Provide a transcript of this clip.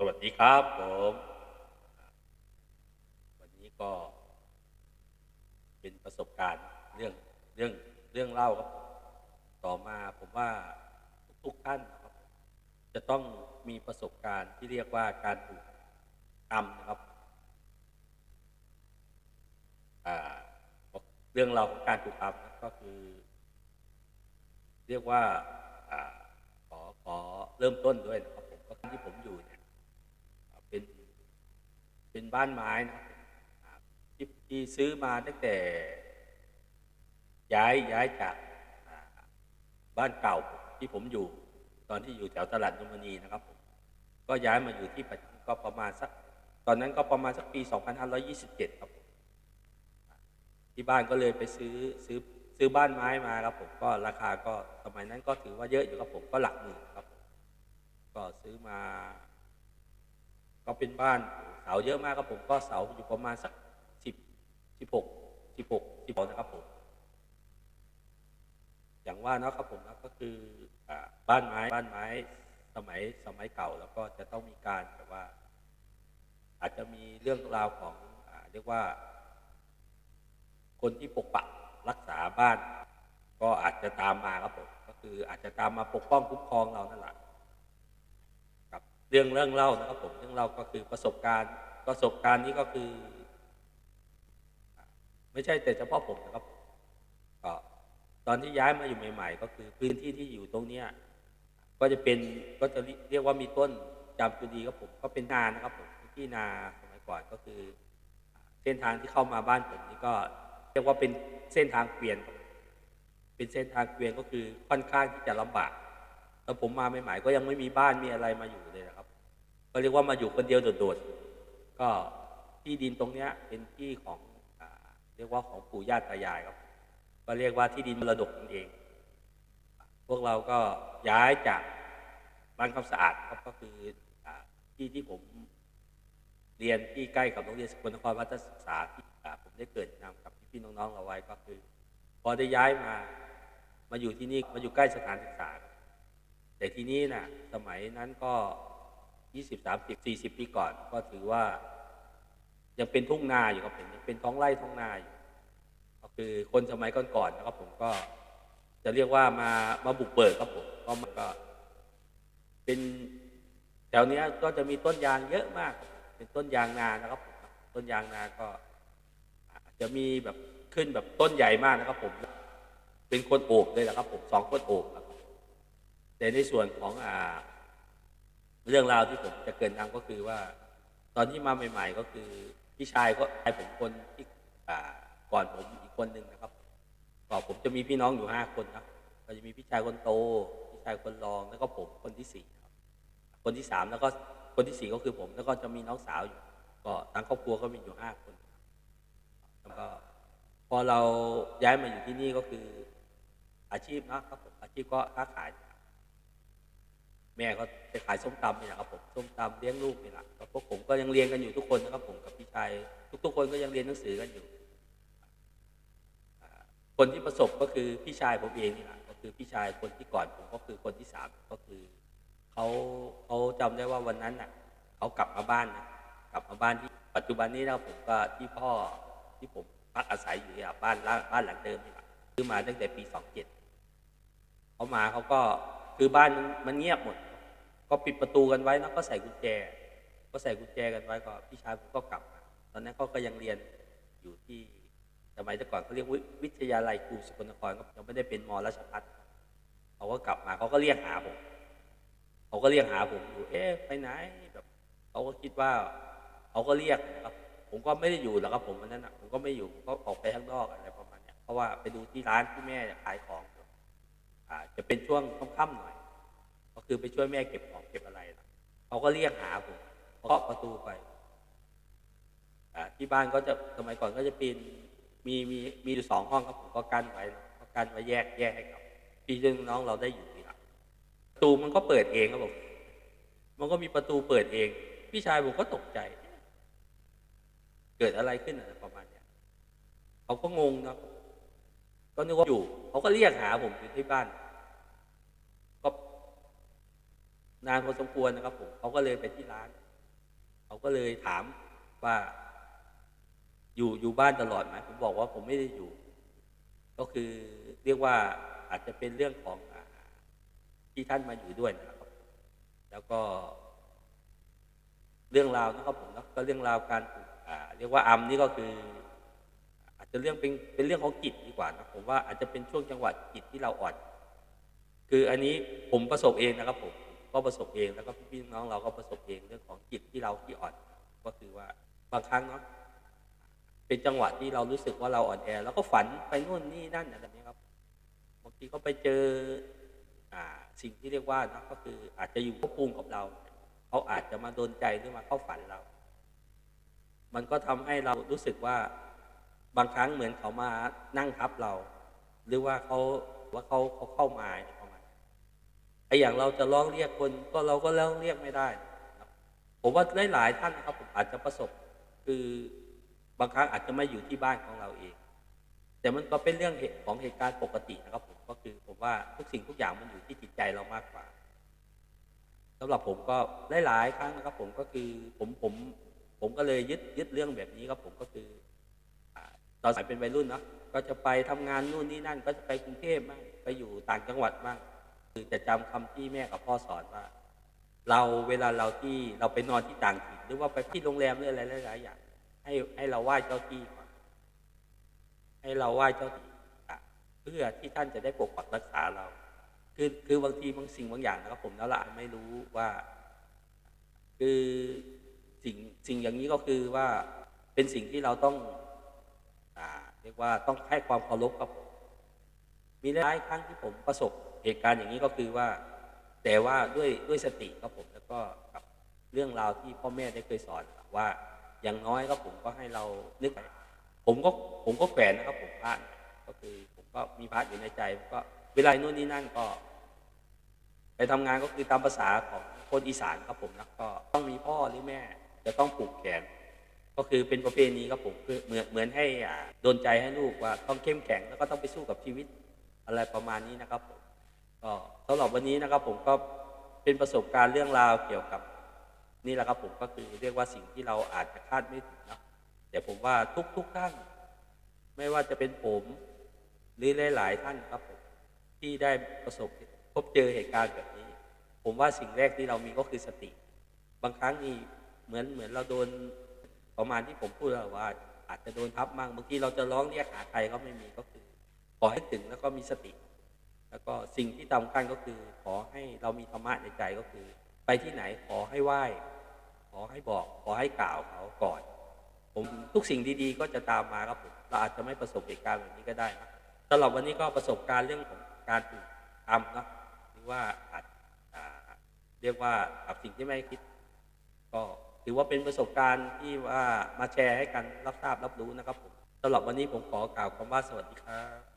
สวัสดีครับผมวันนี้ก็ เป็นประสบการณ์เรื่องเรื่องเรื่องเล่าครับ ต่อมาผมว่าทุกๆท่านนะครับ จะต้องมีประสบการณ์ที่เรียกว่าการถูกทำนะครับเรื่องราของการถูกทำนะก็คือ เรียกว่าอขอขอเริ่มต้นด้วยนะครับผมก็ที่ผมอยู่เนี่ย เป็นเป็นบ้านไม้นะครับที่ที่ซื้อมาตั้งแต่ ย้ายย้ายจากบ้านเก่าที่ผมอยู่ ตอนที่อยู่แถวตลาดนุมณีนะครับผมก็ย้ายมาอยู่ที่ปัจจุบันก็ประมาณสักตอนนั้นก็ประมาณสักปี 2527 ครับที่บ้านก็เลยไปซื้อซื้อซื้อบ้านไม้มาครับผมก็ราคาก็สมัยนั้นก็ถือว่าเยอะอยู่ครับผมก็หลักหมื่นครับ ก็ซื้อมา ก็เป็นบ้านเสาเยอะมากครับผมก็เสาอยู่ประมาณสักสิบสิบหกสิบหกสิบหกนะครับผมอย่างว่านะครับผมนะก็คืออบ้านไม้บ้านไม้สมัยสมัยเก่าแล้วก็จะต้องมีการแบบว่า อาจจะมีเรื่องราวของอเรียกว่า คนที่ปกปักรักษาบ้าน ก็อาจจะตามมาครับผมก็คืออาจจะตามมาปกป้องคุ้มครองเรานั่นแหละ เรื่องเรื่องเล่านะครับผมเรื่องเล่าก็คือประสบการณ์ประสบการณ์นี้ก็คือ ไม่ใช่แต่เฉพาะผมนะครับก็ตอนที่ย้ายมาอยู่ใหม่ ๆ ก็คือพื้นที่ที่อยู่ตรงเนี้ยก็จะเป็นก็จะเรียกว่ามีต้นจามจุดีครับผมก็เป็นนานะครับผมที่นาสมัยก่อนก็คือ เส้นทางที่เข้ามาบ้านผมนี่ก็เรียกว่าเป็นเส้นทางเกวียนเป็นเส้นทางเกวียนก็คือค่อนข้างที่จะลำบากแล้วผมมาใหม่ๆก็ยังไม่มีบ้านมีอะไรมาอยู่เลยนะครับ ก็เรียกว่ามาอยู่คนเดียวโดดๆก็ที่ดินตรงเนี้ยเป็นที่ของอเรียกว่าของปู่ย่าตายายครับ ก็เรียกว่าที่ดินมรดกนั่นเอง พวกเราก็ย้ายจากบ้านคำสะอาดครับก็คืออที่ที่ผมเรียนที่ใกล้กับโรงเรียนสกลนครวัฒนศึกษาที่ผมได้เกิดนำกับพี่ๆน้องๆเอาไว้ก็คือ พอได้ย้ายมามาอยู่ที่นี่มาอยู่ใกล้สถานศึกษา แต่ที่นี่น่ะสมัยนั้นก็ 20 30 40ปีก่อน ก็ถือว่า ยังเป็นทุ่งนาอยู่ครับผมยังเป็นท้องไร่ท้องนาอยู่ก็คือคนสมัยก่อนๆนะครับผมก็จะเรียกว่ามามาบุกเบิกครับผมก็มันก็ เป็นแถวนี้ก็จะมีต้นยางเยอะมาก เป็นต้นยางนานะครับผมต้นยางนาก็จจะมีแบบขึ้นแบบต้นใหญ่มากนะครับผม เป็นคนโอบเลยแหละครับผมสองคนโอบครับแต่ในส่วนของอ่า เรื่องราวที่ผมจะเกินนำก็คือว่า ตอนที่มาใหม่ ๆ ก็คือพี่ชายก็ชายผมคนที่ก่อนผมอีกคนหนึ่งนะครับก่อนผมจะมีพี่น้องอยู่ห้าคนนะก็จะมีพี่ชายคนโต พี่ชายคนรองแล้วก็ผมคนที่สี่ครับคนที่สามแล้วก็คนที่สี่ก็คือผม แล้วก็จะมีน้องสาวอยู่ ก็ทั้งครอบครัวก็มีอยู่ห้าคนแล้วก็พอเราย้ายมาอยู่ที่นี่ก็คืออาชีพนะครับผมอาชีพก็ค้าขาย แม่ก็จะขายส้มตำนี่แหละครับผมส้มตำเลี้ยงลูกนี่แหละแล้วพวกผมก็ยังเรียนกันอยู่ทุกคนนะครับผมกับพี่ชายทุก ๆ คนก็ยังเรียนหนังสือกันอยู่ คนที่ประสบก็คือพี่ชายผมเองนี่แหละก็คือพี่ชายคนที่ก่อนผมก็คือคนที่สามก็คือเขาเขาจำได้ว่าวันนั้นน่ะเขากลับมาบ้านนะกลับมาบ้านที่ปัจจุบันนี้นะผมก็ที่พ่อที่ผมพักอาศัยอยู่เนี่ยบ้านบ้านบ้านหลังเดิมนี่แหละซื้อมาตั้งแต่ปีสองเจ็ดเขามาเขาก็คือบ้านมันเงียบหมด ก็ปิดประตูกันไว้แล้วก็ใส่กุญแจ ก็ใส่กุญแจกันไว้ก็พี่ชายผมก็กลับมาตอนนั้นเขาก็ยังเรียนอยู่ที่สมัยแต่ก่อนเขาเรียกวิทยาลัยครูสกลนครก็ยังไม่ได้เป็นมราชพัฒน์เขาก็กลับมาเขาก็เรียกหาผมเขาก็เรียกหาผมอยู่เอ๊ะไปไหนแบบเขาก็คิดว่าเขาก็เรียกนะครับ ผมก็ไม่ได้อยู่หรอกครับผมวันนั้นนะผมก็ไม่อยู่ก็ออกไปข้างนอกอะไรประมาณเนี้ยเพราะว่าไปดูที่ร้านที่แม่ขายของอ่าจะเป็นช่วงค่ำๆหน่อย คือไปช่วยแม่เก็บของเก็บอะไรเขาก็เรียกหาผมเคาะประตูไปที่บ้านก็จะสมัยก่อนก็จะเป็นมีมีมีอยู่สองห้องครับผมก็กั้นไว้ก็กั้นไว้แยกแยกให้กับพี่เรื่งน้องเราได้อยู่ทีหลังประตูมันก็เปิดเองครับผมมันก็มีประตูเปิดเอง พี่ชายผมก็ตกใจ เกิดอะไรขึ้นอะไรประมาณเนี้ยเขาก็งงนะก็นึกว่าอยู่เขาก็เรียกหาผมอยู่ที่บ้าน ก็ นานพอสมควรนะครับผมเขาก็เลยไปที่ร้าน เขาก็เลยถามว่า อยู่อยู่บ้านตลอดไหมผมบอกว่าผมไม่ได้อยู่ ก็คือเรียกว่าอาจจะเป็นเรื่องของอที่ท่านมาอยู่ด้วยนะครับ แล้วก็ เรื่องราวนะครับผมก็เรื่องราวการถูกเรียกว่าอัมนี่ก็คือ อาจจะเรื่องเป็นเป็นเรื่องของจิตดีกว่านะผมว่าอาจจะเป็นช่วงจังหวะจิตที่เราอ่อน คืออันนี้ผมประสบเองนะครับผม ก็ประสบเองแล้วก็พี่น้องเราก็ประสบเองเรื่องของจิตที่เราที่อ่อน ก็คือว่าบางครั้งเนาะเป็นจังหวะที่เรารู้สึกว่าเราอ่อนแอ แล้วก็ฝันไปนู่นนี่นั่นอะไรแบบนี้ครับบางทีก็ไปเจออ่าสิ่งที่เรียกว่านะก็คืออาจจะอยู่ควบคุมกับเรา เขาอาจจะมาโดนใจหรือมาเข้าฝันเรา มันก็ทำให้เรารู้สึกว่าบางครั้งเหมือนเขามานั่งทับเรา หรือว่าเขาว่าเขาเขาเข้ามา ไอ้อย่างเราจะร้องเรียกคนก็เราก็ร้องเรียกไม่ได้ผมว่าหลายๆท่านนะครับผมอาจจะประสบคือบางครั้งอาจจะไม่อยู่ที่บ้านของเราเอง แต่มันก็เป็นเรื่องเหตุของเหตุการณ์ปกตินะครับผมก็คือผมว่าทุกสิ่งทุกอย่างมันอยู่ที่จิตใจเรามากกว่าสำหรับผมก็หลายๆครั้งนะครับ ผมก็คือผมผมผมก็เลยยึดยึดเรื่องแบบนี้ครับผมก็คือตอนสมัยเป็นวัยรุ่นเนาะก็จะไปทำงานนู่นนี่นั่น ก็จะไปกรุงเทพบ้างไปอยู่ต่างจังหวัดบ้าง จะจำคำที่แม่กับพ่อสอนว่า เราเวลาเราที่เราไปนอนที่ต่างถิ่นหรือว่าไปที่โรงแรมหรืออะไรหลายๆอย่างให้ให้เราไหว้เจ้าที่ก่อนให้เราไหว้เจ้าที่เพื่อที่ท่านจะได้ปกปักรักษาเรา คือคือบางทีบางสิ่งบางอย่างนะครับผมแล้วละไม่รู้ว่า คือสิ่งสิ่งอย่างนี้ก็คือว่าเป็นสิ่งที่เราต้องอเรียกว่าต้องให้ความเคารพครับผม มีหลายครั้งที่ผมประสบเหตุการณ์อย่างนี้ก็คือว่า แต่ว่าด้วยด้วยสติครับผมแล้วก็กับเรื่องราวที่พ่อแม่ได้เคยสอนว่าอย่างน้อยครับผมก็ให้เรานึกไปผมก็ผมก็แขวนนะครับผมพระก็คือ ผมก็มีพระอยู่ในใจก็เวลาโน่นนี่นั่นก็ ไปทำงานก็คือตามภาษาของคนอีสานครับผมแล้วก็ต้องมีพ่อหรือแม่ จะต้องผูกแขน ก็คือเป็นประเพณีครับผมคือเหมือนเหมือนให้อ่าโดนใจให้ลูกว่าต้องเข้มแข็งแล้วก็ต้องไปสู้กับชีวิต อะไรประมาณนี้นะครับผมก็สำหรับวันนี้นะครับผมก็เป็นประสบการณ์เรื่องราวเกี่ยวกับนี่แหละครับผมก็คือเรียกว่าสิ่งที่เราอาจจะคาดไม่ถึงนะแต่ผมว่าทุกทุกๆท่าน ไม่ว่าจะเป็นผมหรือหลาย ๆ ท่านครับผมที่ได้ประสบพบเจอเหตุการณ์แบบนี้ ผมว่าสิ่งแรกที่เรามีก็คือสติ บางครั้งนี่เหมือนเหมือนเราโดนประมาณที่ผมพูดว่า อาจจะโดนทับมั่งบางทีเราจะร้องเรียกหาใครก็ไม่มีก็คือ ขอให้ถึงแล้วก็มีสติ แล้วก็สิ่งที่สำคัญก็คือ ขอให้เรามีธรรมะในใจก็คือ ไปที่ไหนขอให้ไหว้ ขอให้บอก ขอให้กล่าวเขาก่อน ผมทุกสิ่งดีๆ ก็จะตามมาครับผมเราอาจจะไม่ประสบเหตุการณ์แบบนี้ก็ได้นะสำหรับวันนี้ก็ประสบการณ์เรื่องของการถูกทำนะหรือว่าอาจเรียกว่ากับสิ่งที่ไม่คิด ก็ถือว่าเป็นประสบการณ์ที่ว่ามาแชร์ให้กันรับทราบรับรู้นะครับผมสำหรับวันนี้ผมขอกล่าวคำว่าสวัสดีครับ